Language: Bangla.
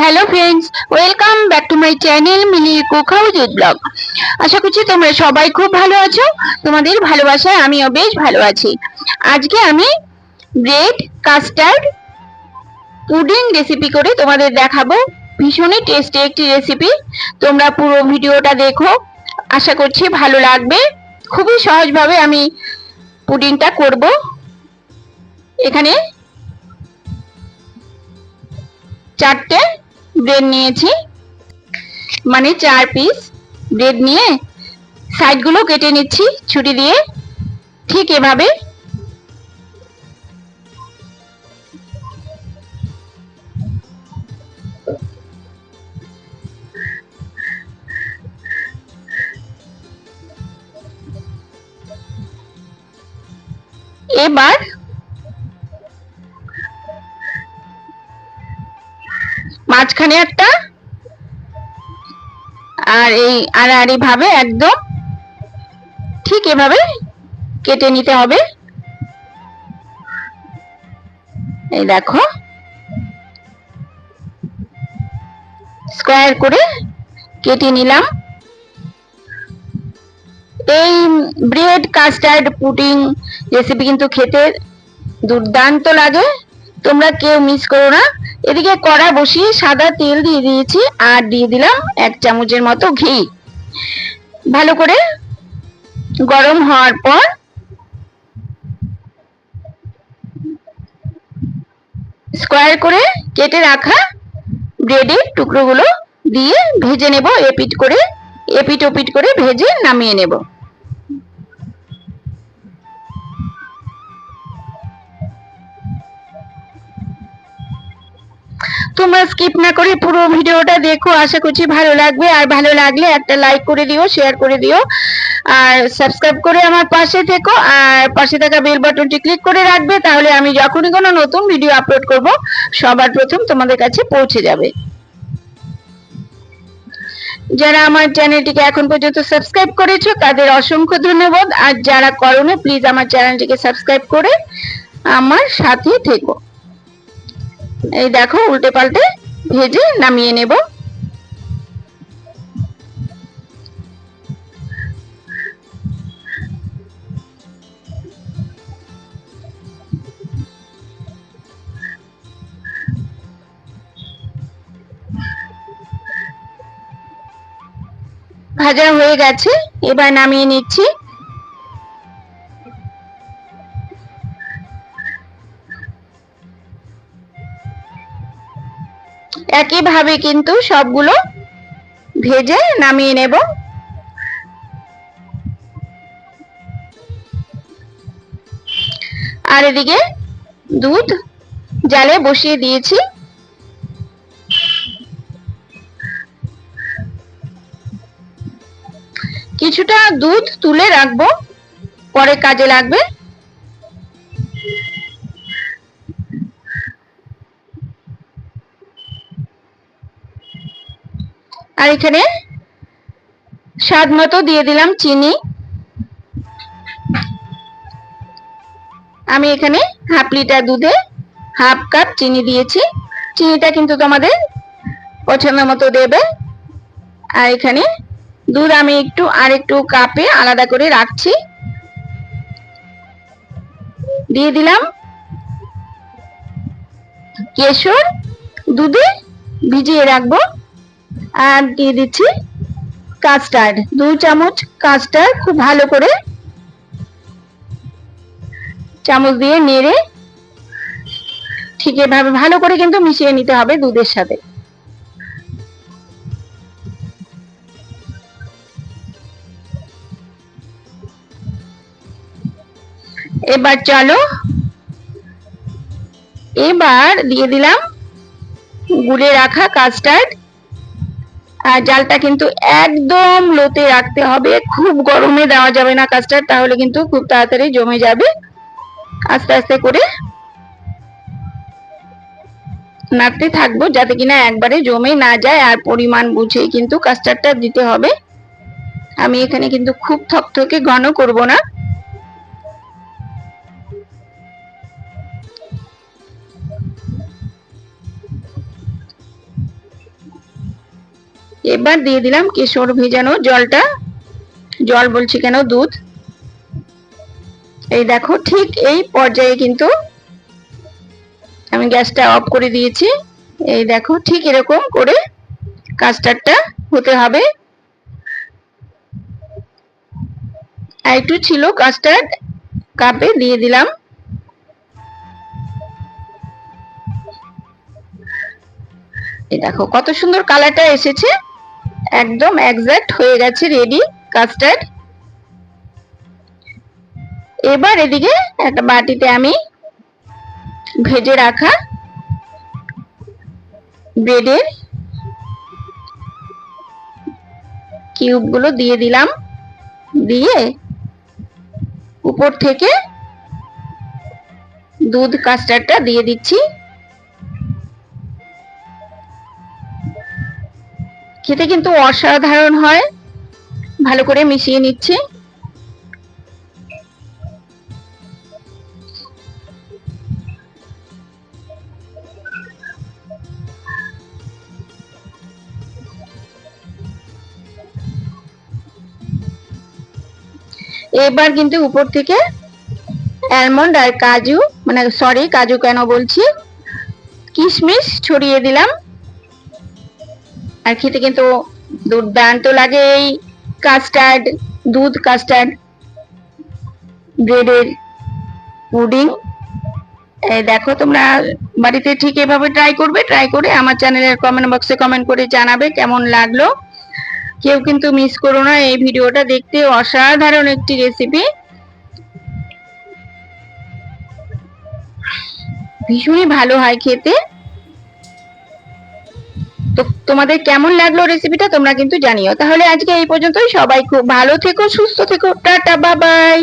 Hello friends welcome back to my channel mini cook house blog আশা করছি তোমরা সবাই খুব ভালো আছো। তোমাদের ভালোবাসায় আমিও বেশ ভালো আছি। আজকে আমি ব্রেড কাস্টার্ড পুডিং রেসিপি করে তোমাদের দেখাবো। ভীষণই টেস্টি একটি রেসিপি তোমরা পুরো ভিডিওটা দেখো। আশা করছি ভালো লাগবে। খুবই সহজভাবে আমি পুডিংটা করব। এখানে চারটে ব্রেড নিয়েছি। মানে চার পিস ব্রেড নিয়ে সাইডগুলো কেটে নিচ্ছি ছুরি দিয়ে। ঠিক এভাবে। এবার মাঝখানে একটা আর এই আড়াআড়ি ভাবে একদম ঠিক এভাবে কেটে নিতে হবে। এই দেখো। স্কোয়ার করে কেটে নিলাম। এই ব্রেড, কাস্টার্ড, পুডিং রেসিপি কিন্তু খেতে দুর্দান্ত লাগে। তোমরা কেউ মিস করো না। এদিকে কড়া বসিয়ে সাদা তেল দিয়ে দিয়েছি আর দিয়ে দিলাম এক চামচের মতো ঘি। ভালো করে গরম হওয়ার পর স্কোয়ার করে কেটে রাখা ব্রেডের টুকরোগুলো দিয়ে ভেজে নেব, এপিট করে, এপিট ওপিট করে ভেজে নামিয়ে নেব। তোমরা স্কিপ না করে পুরো ভিডিওটা দেখো, আশা করছি ভালো লাগবে। আর ভালো লাগলে একটা লাইক করে দিও শেয়ার করে দিও। আর সাবস্ক্রাইব করে আমার পাশে থেকো, আর পাশে থাকা বেল বাটনটি ক্লিক করে রাখবে, তাহলে আমি যখনই কোনো নতুন ভিডিও আপলোড করব, সবার প্রথম তোমাদের কাছে পৌঁছে যাবে। যারা আমার চ্যানেলটিকে এখন পর্যন্ত সাবস্ক্রাইব করেছ, তাদের অসংখ্য ধন্যবাদ। আর যারা করোনি প্লিজ আমার চ্যানেলটিকে সাবস্ক্রাইব করে আমার সাথে থেকো। এই দেখো উল্টে পাল্টে ভেজে নামিয়ে নেব। ভাজা হয়ে গেছে এবার নামিয়ে নিচ্ছি। একইভাবে কিন্তু সবগুলো ভেজে নামিয়ে নেব। আর এদিকে দুধ জালে বসিয়ে দিয়েছি। কিছুটা দুধ তুলে রাখব, পরে কাজে লাগবে। আর এখানে স্বাদ মতো দিয়ে দিলাম চিনি। আমি এখানে হাফ লিটার দুধে হাফ কাপ চিনি দিয়েছি। চিনিটা কিন্তু তোমাদের পছন্দ মতো দেবে। আর এখানে দুধ আমি একটু আর একটু কাপে আলাদা করে রাখছি। দিয়ে দিলাম কেশর দুধে ভিজিয়ে রাখব। আর দিয়ে দিচ্ছি কাস্টার্ড দু চামচ কাস্টার্ড খুব ভালো করে চামচ দিয়ে নেড়ে ঠিক এভাবে ভালো করে কিন্তু মিশিয়ে নিতে হবে দুধের সাথে। এবার চলো, এবার দিয়ে দিলাম গুলে রাখা কাস্টার্ড জালটা কিন্তু একদম লোতে রাখতে হবে। খুব গরমে দেওয়া যাবে না কাজটা, তাহলে কিন্তু খুব তাড়াতাড়ি জমে যাবে। আস্তে আস্তে করে নাড়তে থাকব যাতে কিনা একবারে জমে না যায় আর পরিমাণ বুঝেই কিন্তু কাস্টার্ডটা দিতে হবে। আমি এখানে কিন্তু খুব থকথকে ঘন করব না। এবার দিয়ে দিলাম কেশর ভেজানো জলটা। জল বলছি কেন? দুধ। এই দেখো, ঠিক এই পর্যায়ে কিন্তু আমি গ্যাসটা অফ করে দিয়েছি। এই দেখো, ঠিক এরকম করে কাস্টার্ডটা হতে হবে। একটু ছিল কাস্টার্ড কাপে দিয়ে দিলাম। এই দেখো, কত সুন্দর কালারটা এসেছে। একদম একজ্যাক্ট হয়ে গেছে রেডি কাস্টার্ড এবার এদিকে একটা বাটিতে আমি ভেজে রাখা ব্রেডের কিউবগুলো দিয়ে দিলাম। দিয়ে উপর থেকে দুধ কাস্টার্ডটা দিয়ে দিচ্ছি। খেতে কিন্তু অসাধারণ হয়। ভালো করে মিশিয়ে নিচ্ছি। এবার কিন্তু উপর থেকে অ্যালমন্ড আর কাজু মানে সরি কাজু কেন বলছি? কিশমিশ ছড়িয়ে দিলাম। আর খেতে কিন্তু দুর্দান্ত লাগে এই কাস্টার্ড দুধ কাস্টার্ড ব্রেডের পুডিং দেখো তোমরা বাড়িতে ঠিক এভাবে ট্রাই করবে ট্রাই করে আমার চ্যানেলের কমেন্ট বক্সে কমেন্ট করে জানাবে কেমন লাগল। কেউ কিন্তু মিস করো না এই ভিডিওটা দেখতে, অসাধারণ একটি রেসিপি ভীষণই ভালো হয় খেতে। তোমাদের কেমন লাগল রেসিপিটা তোমরা কিন্তু জানিও। তাহলে আজকে এই পর্যন্তই। সবাই খুব ভালো থেকো, সুস্থ থেকো। টাটা বাবাই